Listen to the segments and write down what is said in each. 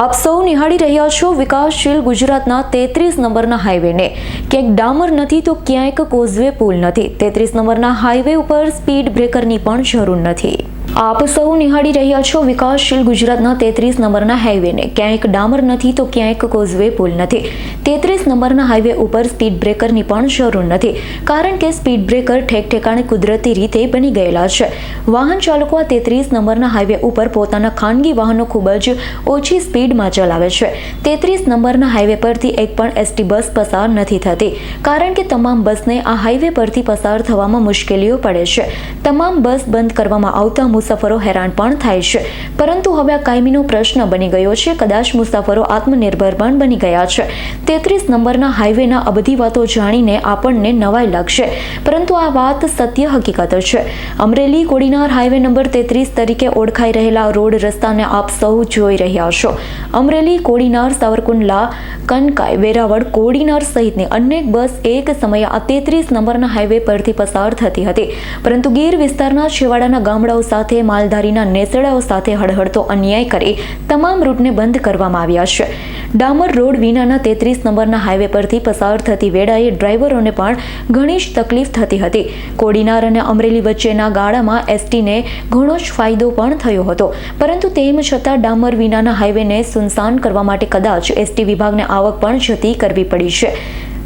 આપ સૌ નિહાળી રહ્યા છો વિકાસશીલ ગુજરાતના તેત્રીસ નંબરના હાઈવેને. ક્યાંક ડામર નથી તો ક્યાંક કોઝવે પુલ નથી. તેત્રીસ નંબરના હાઈવે ઉપર સ્પીડ બ્રેકરની પણ જરૂર નથી. આપ સૌ નિહાળી રહ્યા છો વિકાસશીલ ગુજરાતના તેત્રીસ નંબરના હાઈવેને. ક્યાંક ડામર નથી તો ક્યાંક કોઝવે પુલ નથી. તેત્રીસ નંબરના હાઈવે ઉપર સ્પીડ બ્રેકરની પણ જરૂર નથી, કારણ કે સ્પીડ બ્રેકર ઠેક ઠેકાણે કુદરતી રીતે બની ગયેલા છે. વાહન ચાલકો આ તેત્રીસ નંબરના હાઈવે ઉપર પોતાના ખાનગી વાહનો ખૂબ જ ઓછી સ્પીડમાં ચલાવે છે. તેત્રીસ નંબરના હાઈવે પરથી એક પણ એસટી બસ પસાર નથી થતી, કારણ કે તમામ બસને આ હાઈવે પરથી પસાર થવામાં મુશ્કેલીઓ પડે છે. તમામ બસ બંધ કરવામાં આવતા મુસાફરો હેરાન પણ થાય છે. પરંતુ હવે આ કાયમીનો પ્રશ્ન બની ગયો છે. કદાચ મુસાફરો આત્મનિર્ભર પણ બની ગયા છે. તેત્રીસ નંબરના હાઈવેના આ બધી વાતો જાણીને આપણને નવાઈ લાગશે. પરંતુ આ વાત સત્ય હકીકત છે. અમરેલી કોડીનાર હાઈવે નંબર તેત્રીસ તરીકે ઓળખાઈ રહેલા રોડ રસ્તાને આપ સૌ જોઈ રહ્યા છો. અમરેલી કોડીનાર સાવરકુંડલા, કનકાઈ, વેરાવળ કોડીનાર સહિતની અનેક બસ એક સમયે આ તેત્રીસ નંબરના હાઈવે પરથી પસાર થતી હતી. પરંતુ ગીર વિસ્તારના છેવાડાના ગામડાઓ સાથે, માલધારીના નેસડાઓ સાથે હળહળતો અન્યાય કરી તમામ રૂટને બંધ કરવામાં આવ્યા છે. ડામર રોડ વિનાના તેત્રીસ નંબરના હાઈવે પરથી પસાર થતી વેળાએ ડ્રાઈવરોને પણ ઘણી જ તકલીફ થતી હતી. કોડીનાર અને અમરેલી વચ્ચેના ગાળામાં એસટીને ઘણો જ ફાયદો પણ થયો હતો. પરંતુ તેમ છતાં ડામર વિનાના હાઈવેને સુનસાન કરવા માટે કદાચ એસટી વિભાગને આવક પણ જતી કરવી પડી છે.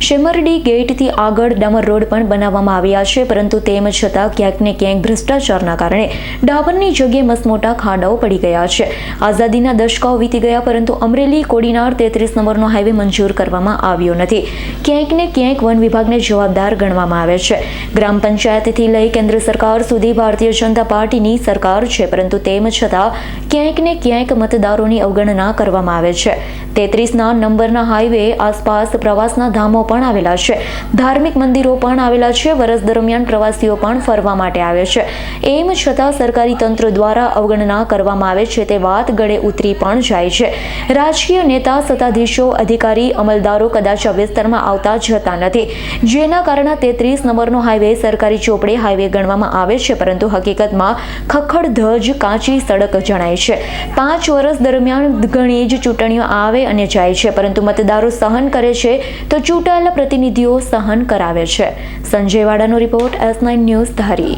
શેમરડી ગેટથી આગળ ડામર રોડ પણ બનાવવામાં આવ્યા છે, પરંતુ તેમ છતાં ક્યાંક ને ક્યાંક ભ્રષ્ટાચારના કારણે ડામરની જગ્યાએ મસમોટા ખાડાઓ પડી ગયા છે. આઝાદીના દશકાઓ વીતી ગયા, પરંતુ અમરેલી કોડીનાર તેત્રીસ નંબરનો હાઈવે મંજૂર કરવામાં આવ્યો નથી. ક્યાંક ને ક્યાંક વન વિભાગને જવાબદાર ગણવામાં આવે છે. ગ્રામ પંચાયતથી લઈ કેન્દ્ર સરકાર સુધી ભારતીય જનતા પાર્ટીની સરકાર છે, પરંતુ તેમ છતાં ક્યાંક ને ક્યાંક મતદારોની અવગણના કરવામાં આવે છે. તેત્રીસના નંબરના હાઈવે આસપાસ પ્રવાસના ધામો પણ આવેલા છે. ધાર્મિક મંદિરો પણ આવેલા છે. વરસ દરમિયાન પ્રવાસીઓ પણ ફરવા માટે આવે છે. એમ છતાં સરકારી તંત્ર દ્વારા અવગણના કરવામાં આવે છે તે વાત ગળે ઉતરી પણ જાય છે. રાજકીય નેતા, સત્તાધીશો, અધિકારી, અમલદારો કદાચ આ વિસ્તારમાં આવતા જતા નથી. જેના કારણે તેત્રીસ નંબરનો હાઈવે સરકારી ચોપડે હાઈવે ગણવામાં આવે છે. પરંતુ હકીકતમાં ખખડધજ કાચી સડક જણાય છે. પાંચ વર્ષ દરમિયાન ઘણી જ ચૂંટણીઓ આવે અને જાય છે. પરંતુ મતદારો સહન કરે છે તો ચૂંટાયેલા પ્રતિનિધિઓ સહન કરાવે છે. Sanjay વાડાનો report S nine news Dhari.